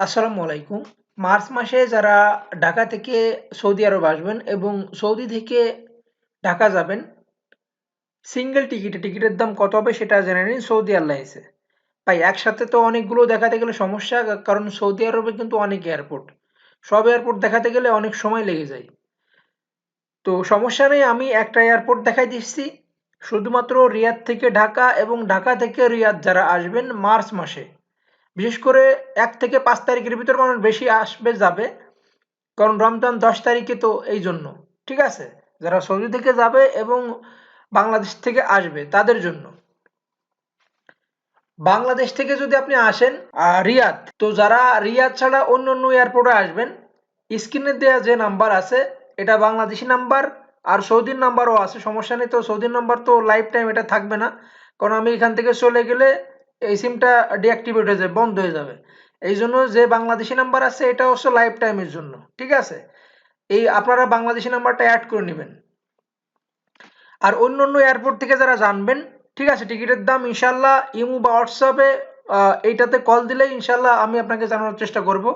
আসসালামু আলাইকুম। মার্চ মাসে যারা ঢাকা থেকে সৌদি আরব আসবেন এবং সৌদি থেকে ঢাকা যাবেন সিঙ্গেল টিকিটে টিকিটের দাম কত হবে সেটা জেনে নিন, সৌদি এয়ারলাইন্সে ভাই, একসাথে তো অনেকগুলো দেখাতে গেলে সমস্যা কারণ সৌদি আরবে কিন্তু অনেক এয়ারপোর্ট সব এয়ারপোর্ট দেখাতে গেলে অনেক সময় লেগে যায়। তো সমস্যা নেই, আমি একটা এয়ারপোর্ট দেখাই দিচ্ছি। শুধুমাত্র রিয়াদ থেকে ঢাকা এবং ঢাকা থেকে রিয়াদ যারা আসবেন মার্চ মাসে। বিশেষ করে এক থেকে পাঁচ তারিখের ভিতর মানুষ বেশি আসবে, যাবে। কারণ রমজান দশ তারিখে তো এই জন্য, ঠিক আছে? যারা সৌদি থেকে যাবে এবং বাংলাদেশ থেকে আসবে তাদের জন্য। বাংলাদেশ থেকে যদি আপনি আসেন রিয়াদ, তো যারা রিয়াদ ছাড়া অন্য অন্য এয়ারপোর্টে আসবেন, স্ক্রিনে দেওয়া যে নাম্বার আছে, এটা বাংলাদেশি নাম্বার, আর সৌদির নাম্বারও আছে। সমস্যা নেই তো, সৌদির নাম্বার তো লাইফ টাইম এটা থাকবে না। কারণ আমি এখান থেকে চলে গেলে এই সিমটা ডিঅ্যাক্টিভেট হয়ে যাবে বন্ধ হয়ে যাবে। এই জন্য যে বাংলাদেশি নাম্বার আছে, এটা হচ্ছে লাইফ টাইমের জন্য, ঠিক আছে? এই আপনারা বাংলাদেশি নাম্বারটা অ্যাড করে নেবেন। আর অন্য অন্য এয়ারপোর্ট থেকে যারা জানবেন, ঠিক আছে? টিকিটের দাম ইনশাল্লাহ ইমু বা হোয়াটসঅ্যাপে এইটাতে কল দিলে ইনশাল্লাহ আমি আপনাকে জানানোর চেষ্টা করব।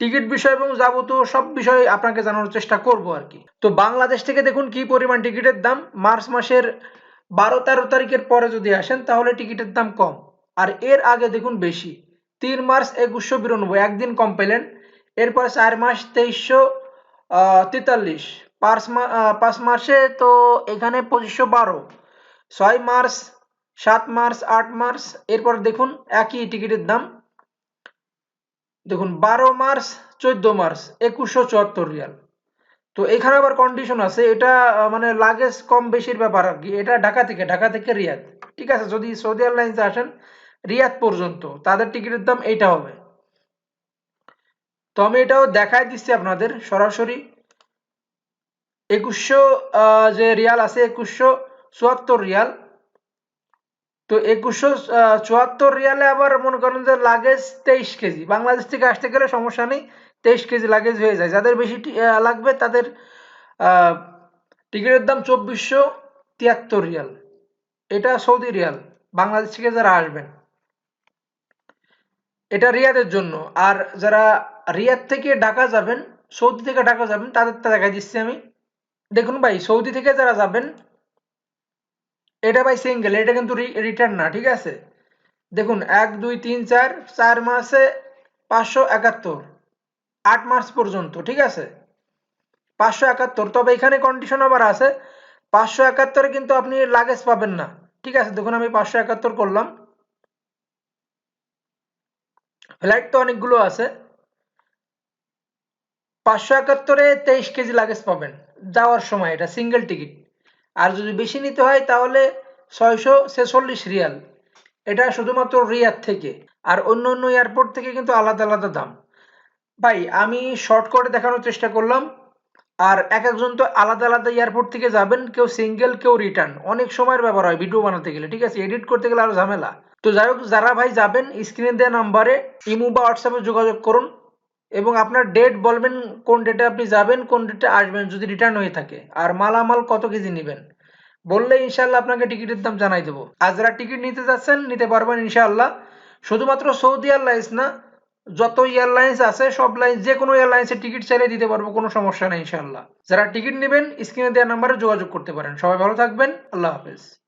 টিকিট বিষয় এবং যাবতীয় সব বিষয় আপনাকে জানানোর চেষ্টা করব আর কি। তো বাংলাদেশ থেকে দেখুন কি পরিমাণ টিকিটের দাম। মার্চ মাসের বারো তেরো তারিখের পরে যদি আসেন, তাহলে টিকিটের দাম কম। আর এর আগে দেখুন বেশি। তিন মার্চ একুশশো বিরানব্বই, একদিন কম পেলেন এরপরে চার মাস তেইশশো তেতাল্লিশ। পাঁচ পাঁচ মাসে তো এখানে পঁচিশশো বারো। ছয় মার্চ, সাত মার্চ, আট মার্চ, এরপর দেখুন একই টিকিটের দাম। দেখুন বারো মার্চ, চোদ্দ মার্চ, একুশশো চুয়াত্তর রিয়াল। তো এখানে আবার কন্ডিশন আছে, এটা মানে লাগেজ কম বেশির ব্যাপার আর কি। এটা ঢাকা থেকে ঢাকা থেকে রিয়াদ। ঠিক আছে, যদি সৌদি এয়ারলাইন্সে আসেন রিয়াদ পর্যন্ত। তাদের টিকিটের দাম এইটা হবে। তো আমি এটাও দেখাই দিচ্ছি আপনাদের সরাসরি। একুশশো যে রিয়াল আছে, একুশশো চুয়াত্তর রিয়াল। তো একুশশো চুয়াত্তর রিয়ালে আবার মনে করেন যে লাগেজ তেইশ কেজি। বাংলাদেশ থেকে আসতে গেলে সমস্যা নেই, তেইশ কেজি লাগেজ হয়ে যায়। যাদের বেশি লাগবে তাদের টিকিটের দাম চব্বিশশো তিয়াত্তর রিয়াল। এটা সৌদি রিয়াল। বাংলাদেশ থেকে যারা আসবেন। এটা রিয়াদের জন্য। আর যারা রিয়াদ থেকে ঢাকা যাবেন, সৌদি থেকে ঢাকা যাবেন, তাদেরটা দেখা দিচ্ছি আমি। দেখুন ভাই, সৌদি থেকে যারা যাবেন, এটা ভাই সিঙ্গেল এটা কিন্তু রিটার্ন না, ঠিক আছে? দেখুন, এক, দুই, তিন, চার চার মাসে পাঁচশো একাত্তর, আট মাস পর্যন্ত, ঠিক আছে? পাঁচশো একাত্তর, তবে এখানে কন্ডিশন আবার আছে। পাঁচশো একাত্তরে কিন্তু আপনি লাগেজ পাবেন না, ঠিক আছে? দেখুন, আমি পাঁচশো একাত্তর করলাম। ফ্লাইট তো অনেকগুলো আছে। পাঁচশো একাত্তরে তেইশ কেজি লাগেজ পাবেন। যাওয়ার সময়, এটা সিঙ্গেল টিকিট আর যদি বেশি নিতে হয়, তাহলে ছয়শো ছেচল্লিশ রিয়াল। এটা শুধুমাত্র রিয়ার থেকে। আর অন্য অন্য এয়ারপোর্ট থেকে কিন্তু আলাদা আলাদা দাম। ভাই, আমি শর্ট করে দেখানোর চেষ্টা করলাম। আর এক একজন তো আলাদা আলাদা এয়ারপোর্ট থেকে যাবেন, কেউ সিঙ্গেল কেউ রিটার্ন অনেক সময়ের ব্যাপার হয় ভিডিও বানাতে গেলে, ঠিক আছে? এডিট করতে গেলে আরও ঝামেলা। তো যাই হোক, যারা ভাই যাবেন স্ক্রিনে দেওয়া নাম্বারে ইমো বা হোয়াটসঅ্যাপে যোগাযোগ করুন এবং আপনার ডেট বলবেন কোন ডেটে আপনি যাবেন, কোন ডেটে আসবেন, যদি রিটার্ন হয়ে থাকে। আর মালামাল কত কেজি নেবেন? বললে ইনশাল্লাহ আপনাকে টিকিটের দাম জানাই দেবো। আর যারা টিকিট নিতে যাচ্ছেন, নিতে পারবেন ইনশাল্লাহ শুধুমাত্র সৌদি এয়ারলাইন্স না যত এয়ারলাইন্স আছে, সব লাইন যে কোনো এয়ারলাইন্সের টিকিট চাইলে দিতে পারব, কোনো সমস্যা নেই ইনশাল্লাহ যারা টিকিট নেবেন স্ক্রিনে দেওয়া নাম্বারে যোগাযোগ করতে পারেন। সবাই ভালো থাকবেন, আল্লাহ হাফেজ।